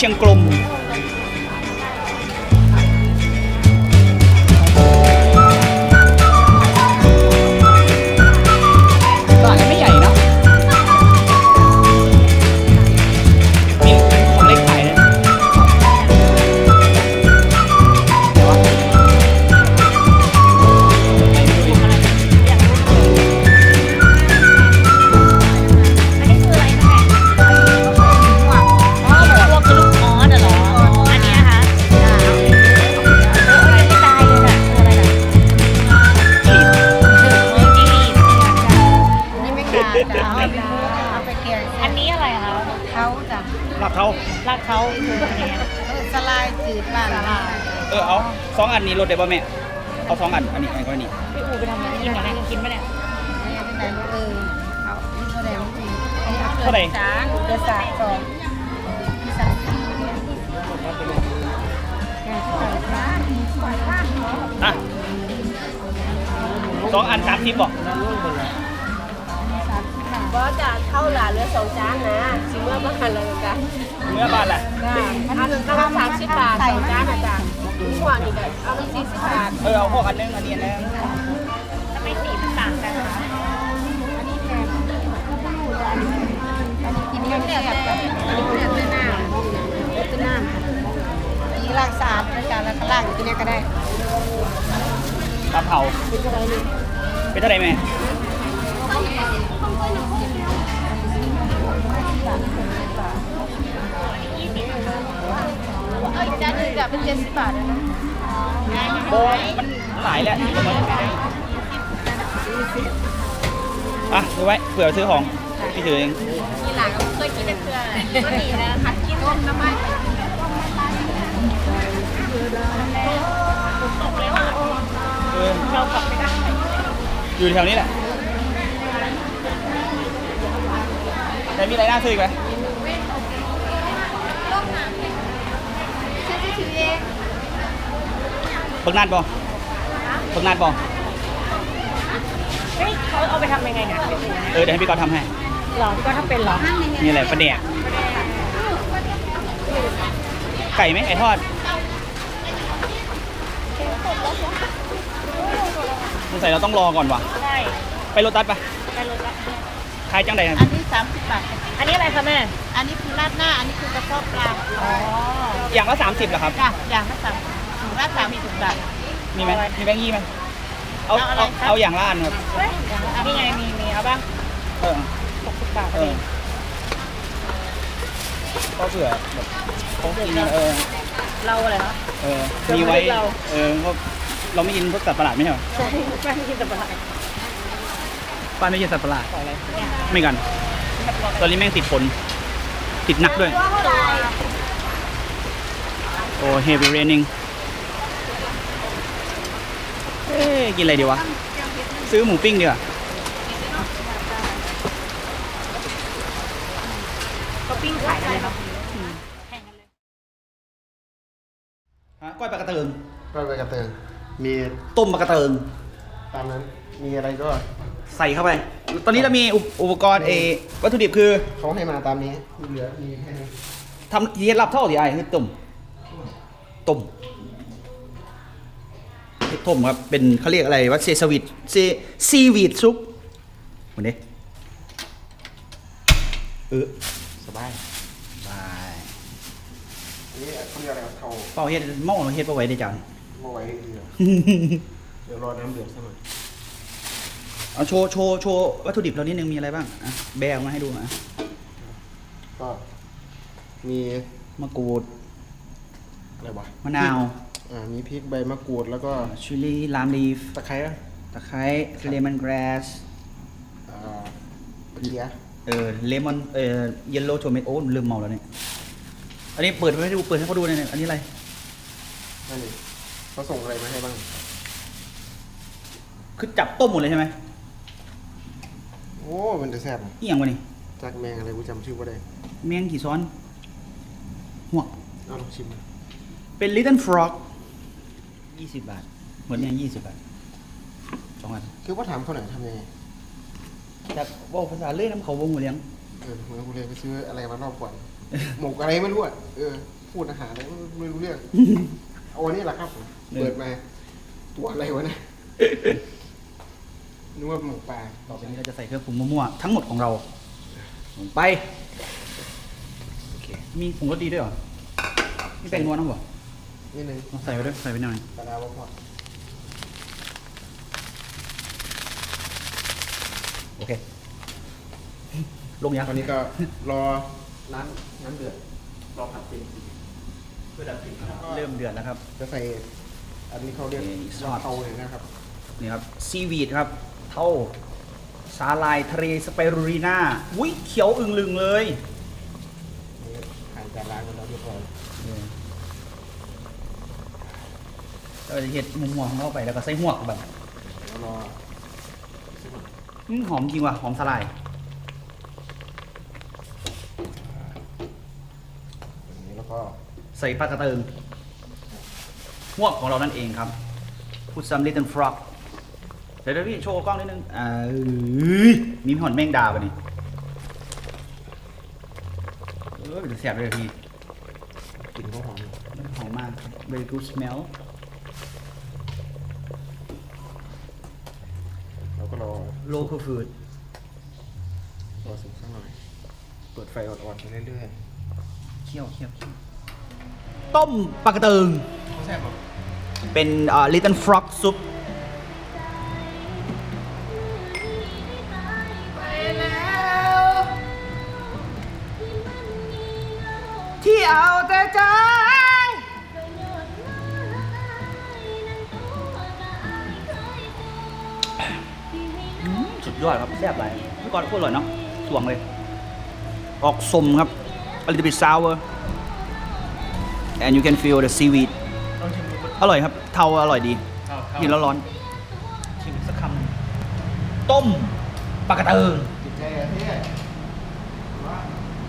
เชียงกลม องอันนี้ลดได้ป่ะแม่ เอาสองอัน อันนี้อันก็อันนี้พี่อูไปทำอะไรกินกันเนี่ยกินปะเนี่ยเนี่ยเป็นไหนเออเขานี่เท่าไหร่ไม่จริงอันนี้เอาเท่าไหร่สามเดือสามสองที่สามสี่อะสองอันสามสิบบอกก็จะเข้าหลานเรือสองจานนะชิมเมื่อบ้านเลยกันเมื่อบาทละจ้าอันนึงก็สามสิบบาทสองจานนะจ๊ะหัวนี่ก็เอาไปสี่สิบบาทเออเอาพวกอันนึงอันนี้อันนึงทำไมสีมันต่างกันคะกินกันเนี่ยแบบอันนี้เนี่ยเป็นหน้าเป็นหน้าอีล่างสามนะจ๊ะแล้วก็ล่างกินเนี่ยก็ได้ปลาเผาเป็นอะไรเท่าไหร่แม่ เอาอีกจานหนึ่งจะเป็นเจ็ดสิบบาทนะโบมันหลายแล้วอะดูไว้เผื่อซื้อของพี่ถือเองมีหลานก็เคยกินแต่เกลือก็ดีนะผัดกินต้มน้ำมันเอออยู่แถวนี้แหละแต่มีอะไรน่าซื้ออีกไหม บิกนัดบ่เบิกนัดบ่เฮ้ยเขาเอาไปทำยังไงเนี่ยเออเดี๋ยวให้พี่กอฟทำให้หรอพี่ก็ทำเป็นเหรอนี่แหละประเดกไก่ไหมไก่ทอดสงสัยเราต้องรอก่อนว่ะใช่ไปโรตัสปะไปรถละ ขายจังใดอันนี้สามสิบบาท อันนี้อะไรคะแม่ อันนี้คือราดหน้า อันนี้คือกระเพาะปลาอ๋ออย่างละสามสิบเหรอครับจ้ะอย่างละสามถุงละสามสิบบาท มีไหมมีแบงค์ยี่ไหมเอาเอาอะไรเอาครับ เอาอย่างละอันครับเฮ้ยนี่ไงมีมีเอาบ้างเออหกสิบบาทเออก็เผื่อแบบเขากินเออเราอะไรคะเออเผื่อมีไว้มนุษย์เรา เออก็เราไม่กินพวกสัตว์ประหลาดไม่ใช่เหรอ ใช่แป้งกินแต่ปลา ป้าไม่กินสัตว์ประหลาดเนี่ยไม่กัน ตอนนี้แม่งติดฝนติดหนักด้วย โอ้ heavy raining เอ๊ะกินอะไรดีวะ ซื้อหมูปิ้งดีกว่าก็ปิ้งขายกันเลยครับฮะก้อยปลากระเติงก็ไปกระเติงมีต้มปลากระเติงตามนั้นมีอะไรก็ ใส่เข้าไป ตอนนี้เรามีอุปอุปกรณ์เออวัตถุดิบคือเขาให้มาตามนี้เหลือมีแค่นี้ทำเฮ็ดลับเท่าที่ไอ้คือต้มต้มเฮ็ดต้มครับเป็นเขาเรียกอะไรว่าเซซวิตเซซีวีดซุปวันนี้เออสบายสบายอันนี้เขาเรียกอะไรครับเขาเป้าเฮ็ดหม้อเฮ็ดเป้าไว้ได้จังมาไว้เดือดเดี๋ยวรอน้ำเดือดสักหน่อย เอาโชว์โชว์โชว์วัตถุดิบเรานิดนึงมีอะไรบ้างอะแบกมาให้ดูอะก็มีมะกรูดอะไรวะมะนาวอ่ามีพริกใบมะกรูดแล้วก็ชิลลี่ลามลีฟตะไคร้อะตะไคร้เลมอนกราสอ่าเกลือเออเลมอนเออเยลโล่โทเมโต้ลืมเมาแล้วเนี่ยอันนี้เปิดให้ดูเปิดให้เขาดูหน่อยเนี่ยอันนี้อะไรนั่นเองเขาส่งอะไรมาให้บ้าง คือจับต้มหมดเลยใช่ไหม โอ้มันจะแซ่บอีหยังวะนี่จากแมงอะไรกูจำชื่อว่าได้แมงกี่ซ้อนหัวกเอาลองชิมเป็น little frog ยี่สิบบาทหมดเนี่ยยี่สิบบาทสองอันคือว่าถามเขาหน่อยทำยังไงจากว่าภาษาเล่น้ำเขาวงหัวเลี้ยงอเออเหมือนกูเลยไปซื้ออะไรมารอบก่อน หมกอะไรไม่รู้อะเออ พูดอาหารอะไรไม่รู้เรื่องเอาอันนี้แหละครับผมเปิดมา ตัวอะไรวะเนะ นึกว่าหมกปลาต่อไปนี้เราจะใส่เครื่องปรุงมั่วๆทั้งหมดของเราลงไปโอเคมีผงรสดีด้วยเหรอมีแป้งนัวน้ำบ่นี่นึงลองใส่ไปด้วยใส่ไปหน่อยปลาดาวพอโอเค ลงยังตอนนี้ก็รอน้ำน้ำเดือดรอผัดเป็นเริ่มเดือดแล้วครับ จะใส่อันนี้เขาเรียกเอ่อซอสเตาเลยนะครับนี่ครับซีวีดครับ เท่าสาลายทะเลสไปรูรีน่าอุ้ยเขียวอึงลึงเลยนี่ผ่านการล้างกันแล้วเรียบร้อยเราจะเห็ดมุมหัวของเราไปแล้วก็ใส่หัวแบบแล้วรอสักหน่อยอืมหอมจริงว่ะหอมสาลายอย่างนี้แล้วก็ใส่ปลากระเติงหัวของเรานั่นเองครับ put some little frog เดี๋ยว เดี๋ยวพี่โชว์กล้องนิดนึงอ่าเอ้ยมีหอนแมงดาป่ะนี่เออเดี๋ยวเสียบเลยพี่กลิ่นก็หอมหอมมาก very good smell แล้วก็รอ local food รอสุกสักหน่อย เปิดไฟอ่อนๆไปเรื่อยเคี่ยวเคี่ยวเคี่ยวต้มปลากระเติงๆแซ่บแบบเป็นอ่า little frog เอาแต่ใจอืมสุดยอดครับแซ่บหลายเมื่อก่อนโคตรอร่อยเนาะสวงเลย ออกสมครับ a little bit sour and you can feel the seaweed อร่อยครับ เทาอร่อยดีกินแล้วร้อน ชิมสักคำหนึ่งต้มปลากระเติง ติดใจอะพี่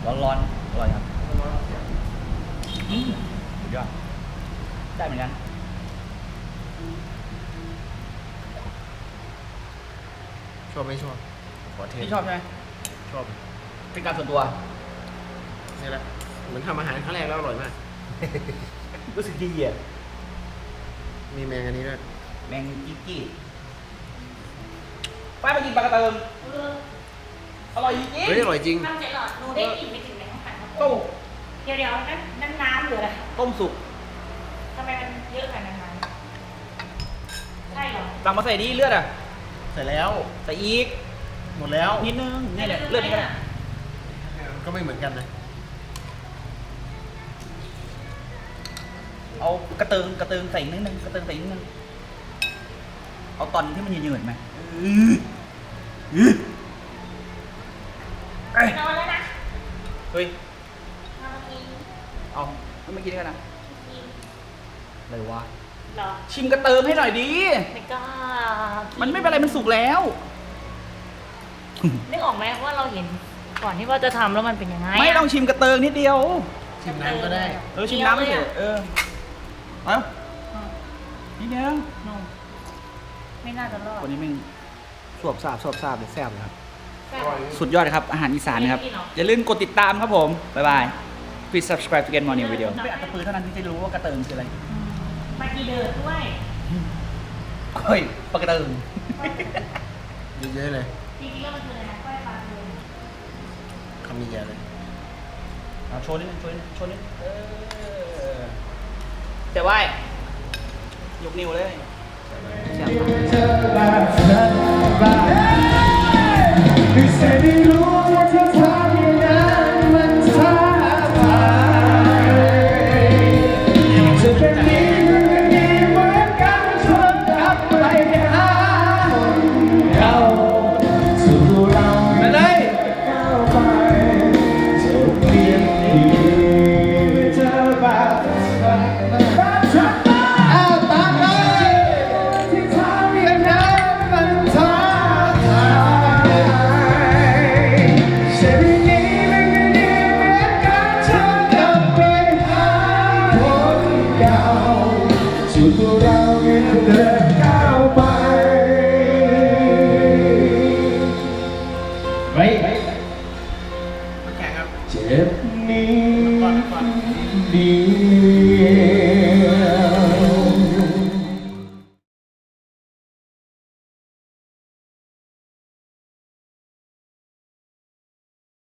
ร้อนร้อนๆอร่อยครับ อืมสุดยอดได้เหมือนกันชอบไม่ชอบขอเทสพี่ชอบใช่ไหมชอบเป็นการส่วนตัวนี่แหละเหมือนทำอาหารครั้งแรกแล้วอร่อยมาก รู้สึกดีอะมีแมงอันนี้ด้วยแมงกิ๊กกี้ป้าไปกินปลากระเติงอร่อยจริงเฮ้ยอร่อยจริง ทำเสร็จหรอหนูได้กลิ่นไปถึงไหนของขันครับต้มเดี๋ยวเดี๋ยวนั่นนั่นน้ำหรืออะไรต้มสุกทำไมมันเยอะขนาดนั้นใช่เหรอตักมาใส่ดีเลือดอะเสร็จแล้ว ใส่อีก หมดแล้วนิดนึงนี่แหละเลือดนี่ก็ได้ก็ไม่เหมือนกันนะ เอากระเติงกระเติงใส่นิดนึงกระเติงใส่นิดนึงเอาตอนที่มันยืดๆไหมอื้ออื้อเอ้ยนอนแล้วนะเฮ้ยนอนกินเอา ไม่มากินกันนะกินอะไรวะ เหรอชิมกระเติมให้หน่อยดี ไม่กล้ามันไม่เป็นไรมันสุกแล้ว นึกออกไหมว่าเราเห็นก่อนที่ว่าจะทำแล้วมันเป็นยังไงะไม่ต้องชิมกระเติงนิดเดียว ชิมน้ำก็ได้ เออชิมน้ำไม่เฉยเออเอานิดเดียวโน่ไม่น่าจะรอดวันนี้แม่งสวบซาบสวบซาบเลยแซ่บเลยครับ แซ่บ สุดยอดเลยครับ อาหารอีสานนะครับ ไม่ได้กินหรออย่าลืมกดติดตามครับผม บ๊ายบาย please subscribe to get more new video เป็นอัตตปือเท่านั้นที่จะรู้ว่ากระเติงคืออะไรอืมมากีเดิร์ดด้วย เฮ้ยปลากระเติงเยอะๆเลยจริงๆแล้วมันคืออะไรนะก้อยปลาทูคำนี้เยอะเลยเอาโชว์นิดนึงโชว์นิดนึงโชว์นิดนึงเออแต่ว่ายยกนิ้วเลยเ